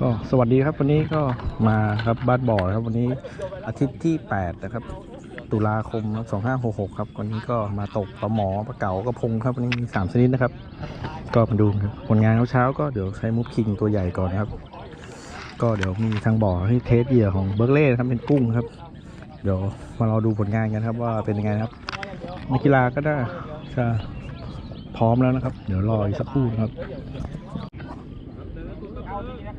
ก็สวัสดีครับวันนี้ก็มาครับบ้านบ่อครับวันนี้อาทิตย์ที่ 8 นะครับ ตุลาคมครับ2566 ครับวันนี้ก็มาตกปลาหมอปลาเก๋ากระพงครับวันนี้มี3ชนิดนะครับ ก็มาดูครับผลงานเช้าก็เดี๋ยวใช้มุกคิงตัวใหญ่ก่อนนะครับ ก็เดี๋ยวมีทางบ่อให้เทสเหยื่อของเบิร์กเล่ครับเป็นกุ้งครับ เดี๋ยวมาเรอดูผลงานกันครับว่าเป็นยังไงครับนักกีฬาก็ได้จะพร้อมแล้วนะครับ เดี๋ยวรออีกสักครู่นะครับ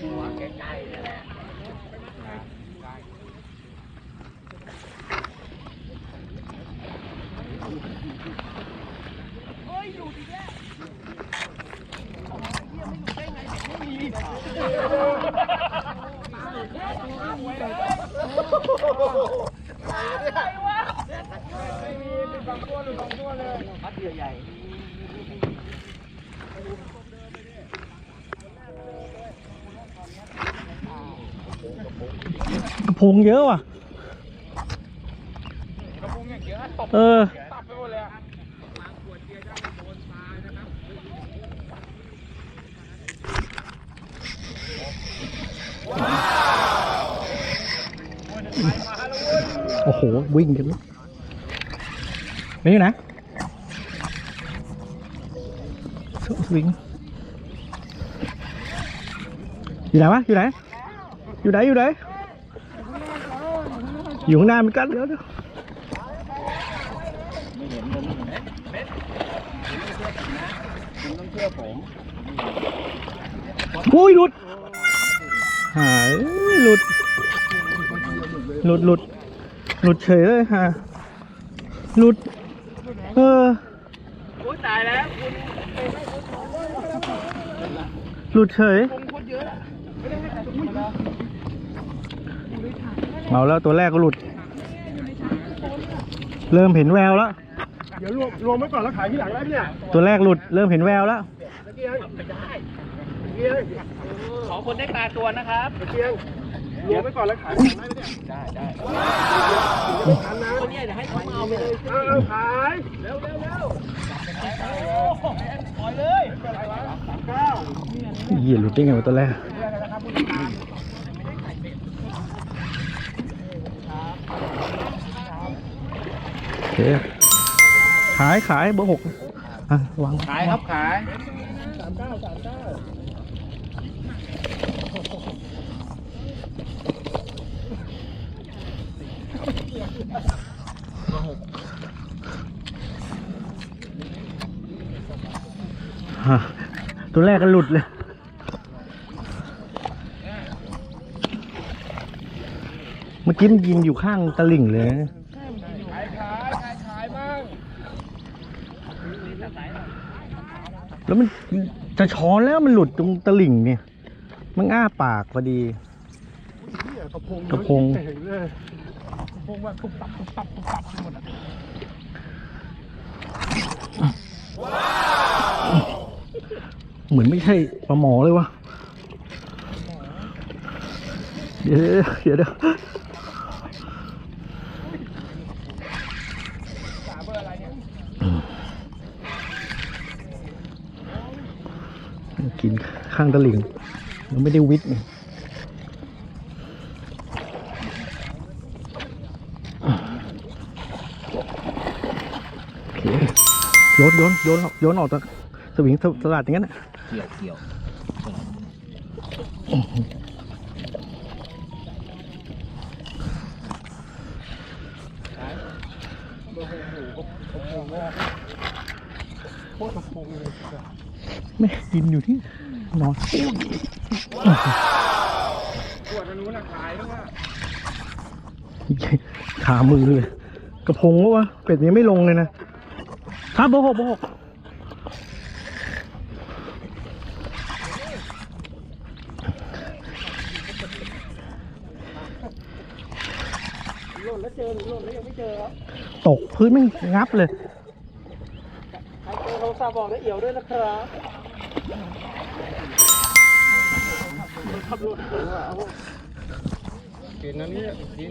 Cái này. อะว่ะเออตับไปหมดเลยอะโอ้โห วิ่งกันนี่นะสวิงอยู่ไหนวะอยู่ไหนอยู่ไหนอยู่ไหน อยู่ข้างหน้ามือนกันเดี๋ยวเดี๋ยวโอ้ยหลุดหายหลุด หลุดหลุดหลุดเฉยเลยฮะหลุด เอออุ้ยตายแล้ว หลุดเฉย คงโคตรเยอะอะ เอาแล้วตัวแรกก็หลุด เริ่มเห็นแววแล้ว เดี๋ยวรวมรวมไว้ก่อนแล้วขายที่หลังได้ไหมเนี่ยตัวแรกหลุด เริ่มเห็นแววแล้ว ตะเกียงไม่ได้ตะเกียงขอคนได้ปลาตัวนะครับตะเกียงรวมไว้ก่อนแล้วขายที่หลังได้ไหมเนี่ยได้ได้ไม่ทันนะคนนี้เดี๋ยวให้เขามาเอาไปเลยเอาเอาขายเร็วเร็วเร็วปล่อยเลยเก้าเหี้ยหลุดได้ไงวะตัวแรก โอ เคขายขายเบอร์หกอะวางขายครับขายฮะตัวแรกก็หลุดเลยเมื่อกี้มันยิงอยู่ข้างตลิ่งเลยนะ ขายขายขายขายบ้าง แล้วมันจะช้อนแล้วมันหลุดตรงตลิ่งเนี่ย มันอ้าปากพอดีกระพงกระพงเยอะเลยพวกว่าตุบตับตุบตับตุบตับไปหมดอะเหมือนไม่ใช่ปลาหมอเลยวะเดี๋ยวเดี๋ยวเดี๋ยวสาเบอร์อะไรเนี่ย กินข้างตลิ่งมันไม่ได้วิทย์ไงโอเคโยนโยนโยนออกโยนออกจากสวิงสลัดอย่างนั้นน่ะเกี่ยวเกี่ยวโคตรกระพงเลย แม่กินอยู่ที่นอนปวดทานู้นอะขายแล้วว่าขามือเลยกระพงวะเป็ดนี้ไม่ลงเลยนะครับโบหกโบหกตกพื้นไม่งับเลยาบอกได้เอี่ยวด้วยนะครับขับรถกินนั่นเนี่ยกิน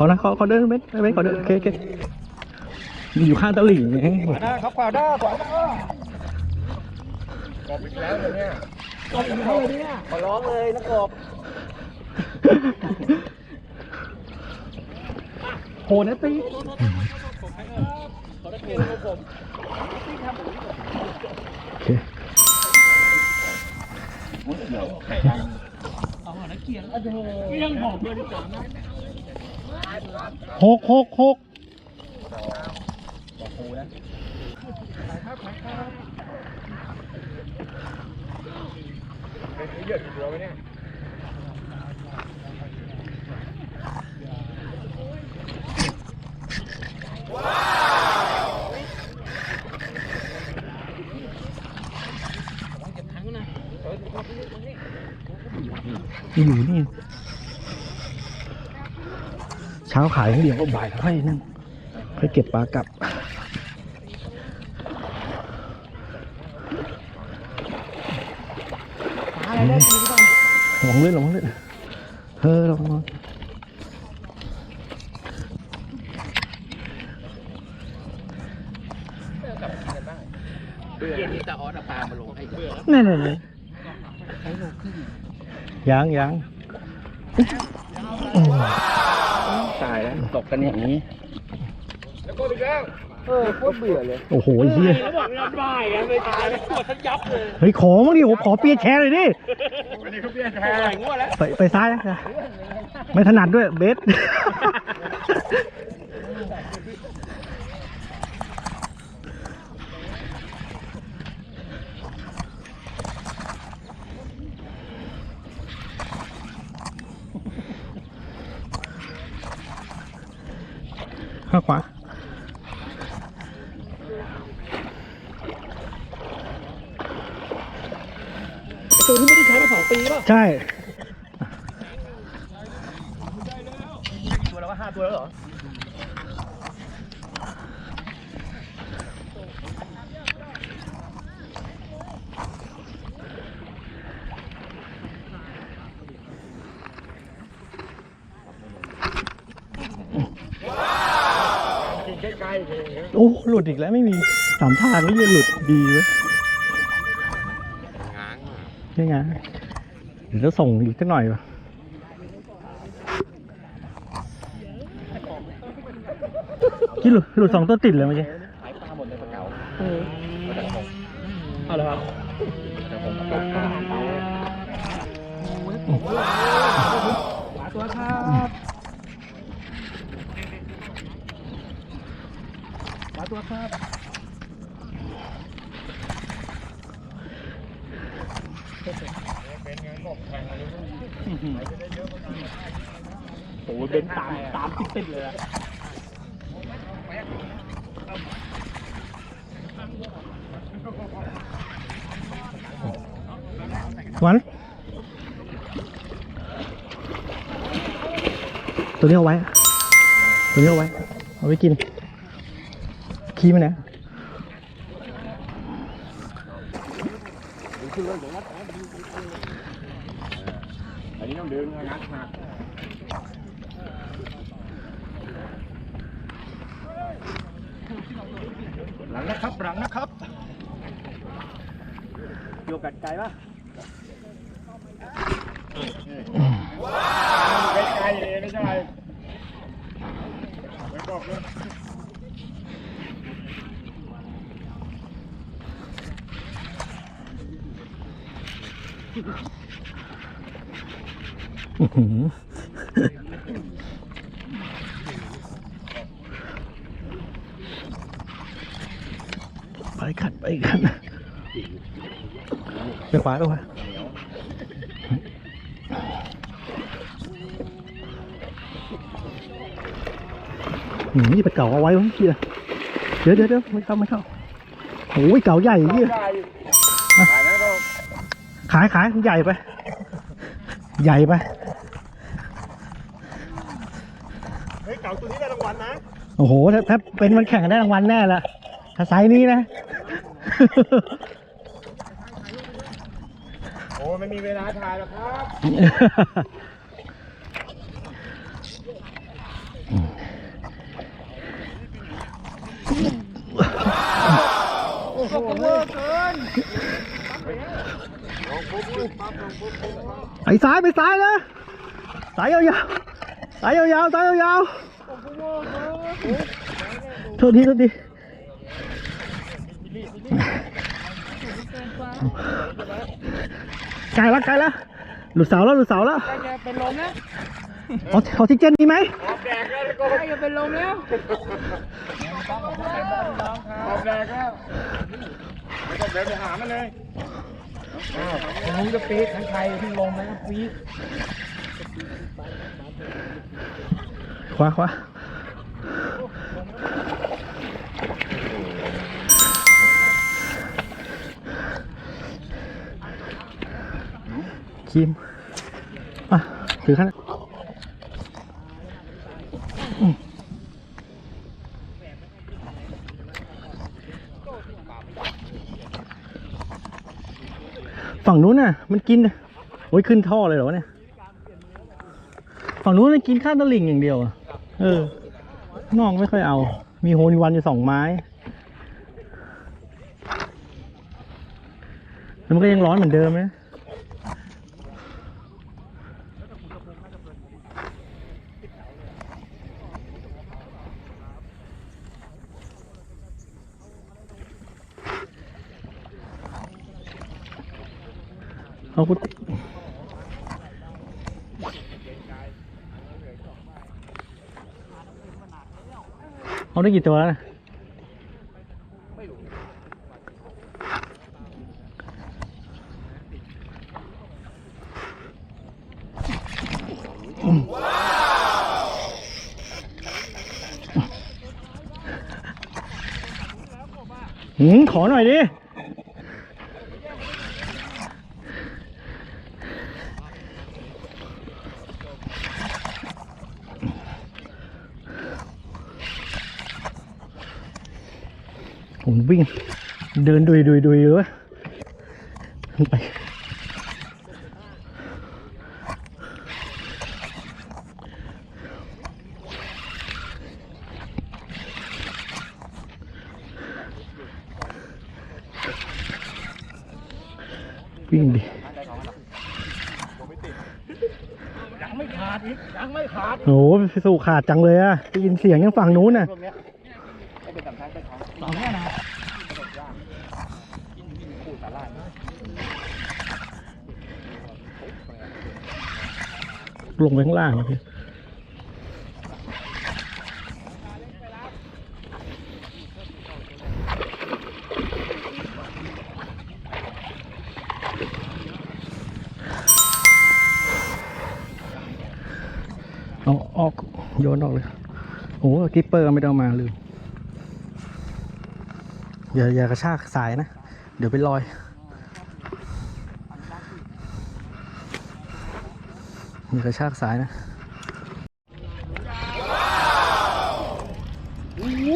อนะขอขอเดินเบนเบนขอเดินโอเคโอเคอยู่ข้างตะลิ่งไงขวาหน้าครับขวาหน้าขวาหน้าก็อีกแล้วเลยเนี่ยก็อีกแล้วเลยเนี่ยขอร้องเลยนะกบโหนะตีขอได้เกมของผมโอเคเรื่องบอกเลยดีกว่านะ หกหกหกอยู่นี่ เช้าขายอย่างเดียวก็บ่ายค่อยนั่งค่อยเก็บปลากลับอะไรได้ดีป่ะระวังเลื่อนระวังเลื่อนเฮ้อระวังระวังเย็นนี้ตาออสเอาปลามาลงให้เบื่อนั่นนั่นนั่นยังยัง ตายแล้วตกกันอย่างนี้แล้วก็อีกแล้วเออโคตรเบื่อเลยโอ้โหไอ้เฮียแล้วบอกเงินบ่ายกันไปตายไปปวดทั้งยับเลยเฮ้ยขอมั้งดิผมขอเปียร์แชร์เลยดิวันนี้เขาเปลี่ยนแพ้งวดแล้วไปไปซ้ายนะไม่ถนัดด้วยเบส วาตัวที่ไม่ได้ใช้มาสองปีป่ะใช่ ตัวแล้วว่าห้าตัวแล้วเหรอ กินใกล้ๆเลย โอ้หลุดอีกแล้วไม่มีสามทางนี่ยังหลุดดีเว้ยนี่ไงเดี๋ยวจะส่งอีกสักหน่อยป่ะกี่หลุดหลุดสองตัวติดเลยเมื่อกี้ขายปลาหมดเลยปลาเก๋าเอาละครับ ขวาตัวครับขวา ตัวครับโอ้โหเบนตามตามติดติดเลยอะวันตัวนี้เอาไว้ ตัวนี้เอาไว้ เอาไว้กิน ขี้มันนะอันนี้ต้องดึงนะงัดหักหลังนะครับ หลังนะครับโยกัดไกลปะไกลๆเลยไม่ใช่ไม่บอกเลย อื้อหือขัดไปขัดไปขวาไปขวาหืมนี่ไปเก่าเอาไว้วะเฮียเดี๋ยวเดี๋ยวเดี๋ยวไม่เข้าไม่เข้าโอ้ยเก่าใหญ่เฮียถ่ย ขายขายใหญ่ไป ใหญ่ไป เฮ้ยเก่าตัวนี้ได้รางวัลนะโอ้โหถ้าถ้าเป็นมันแข่งกันได้รางวัลแน่ละถ้าไซส์นี้นะ โอ้ไม่มีเวลาถ่ายหรอกครับไปซ้ายไปซ้ายนะสายยาวๆสายยาวๆสายยาวๆโทษทีโทษทีไกล แล้วไกลแล้วหลุดเสาแล้วหลุดเสาแล้วจะเป็นลมแล้วออกออกซิเจนมีไหมแดกแล้วก็ใกล้จะเป็นลมแล้วขอบแดกแล้วไม่ต้องเดินไปหามันเลย ผมจะปีดทั้งไทยที่ลมนะปีดขวาขวาคิมอะถือขั้นอืม ฝั่งนู้นน่ะ มันกินโอ้ยขึ้นท่อเลยเหรอเนี่ย ฝั่งนู้นมันกินข้าวตะลิ่งอย่างเดียวอะเออนอกไม่ค่อยเอา มีโฮนวันอยู่สองไม้ แล้วมันก็ยังร้อนเหมือนเดิมนะ เอากุฏิเอาได้กี่ตัวแล้วนะหืมขอหน่อยดิ ผมวิ่ง เดินดุยดุยดุยเลยวะไปวิ่งดิยังไม่ขาดอีกยังไม่ขาดโอ้โหไปสู่ขาดจังเลยอะได้ยินเสียงยังฝั่งนู้นน่ะ พวกเนี้ยให้เป็นสัมภาษณ์เจ้าของ สองแค่นะลงไปข้างล่างนะพี่เอาออกโยนออกเลยโอ้โหกิปเปอร์ไม่ได้เอามาลืม อย่าอย่ากระชากสายนะ เดี๋ยวไปลอยมีกระชากสายนะโอ้โห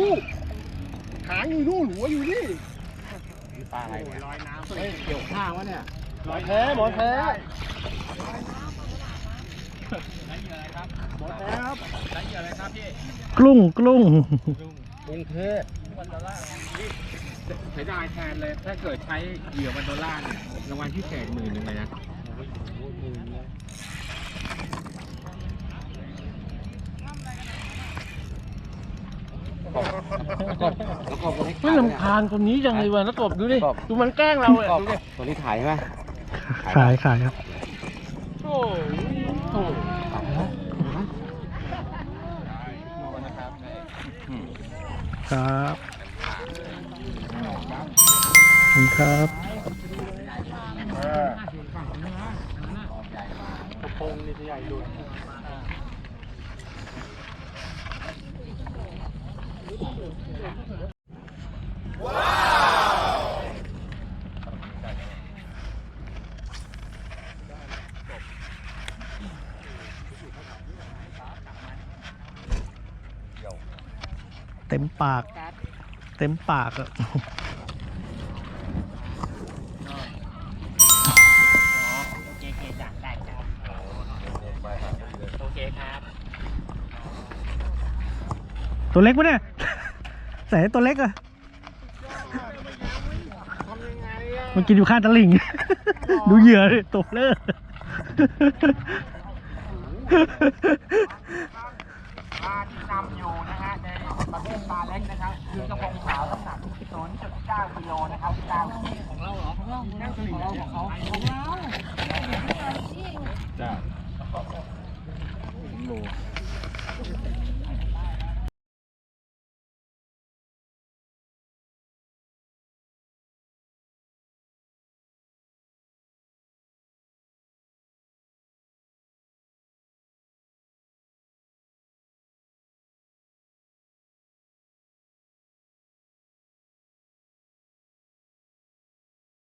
หางอยู่นู่นหัวอยู่นี่ปลาอะไรเนี่ยลอยน้ำเฮ้ยเกี่ยวข้างวะเนี่ยลอยแท้หมอแท้หมอแท้ครับกลุ้งกลุ้ง กรุงเทพใช้ได้แทนเลย ถ้าเกิดใช้เหยื่อวันดอลลาร์เนี่ยรางวัลพิเศษหมื่นหนึ่งเลยนะไม่ลำคาญคนนี้จังเลยวะนักกบดูดิ ดูมันแกล้งเราเลยดูดิตัวนี้ถ่ายใช่ไหมขายขายครับ โอ้ยโอ้ ครับคุณครับเต็มปากเต็มปากอะโอเคโอ เคจ้ะได้ครับโอเคครับตัวเล็กปะเนี่ยใส่ตัวเล็กอะมันกินอยู่ข้างตะลิ่ง ดูเหยื่อดิตบเลย ปลาที่นำอยู่นะฮะใน ประเภทปลาเล็กนะครับคือกระพงขาวน้ำหนัก0.9กิโลนะครับ9ขีดของเราเหรอของเราของเราของเขาของเราจ้า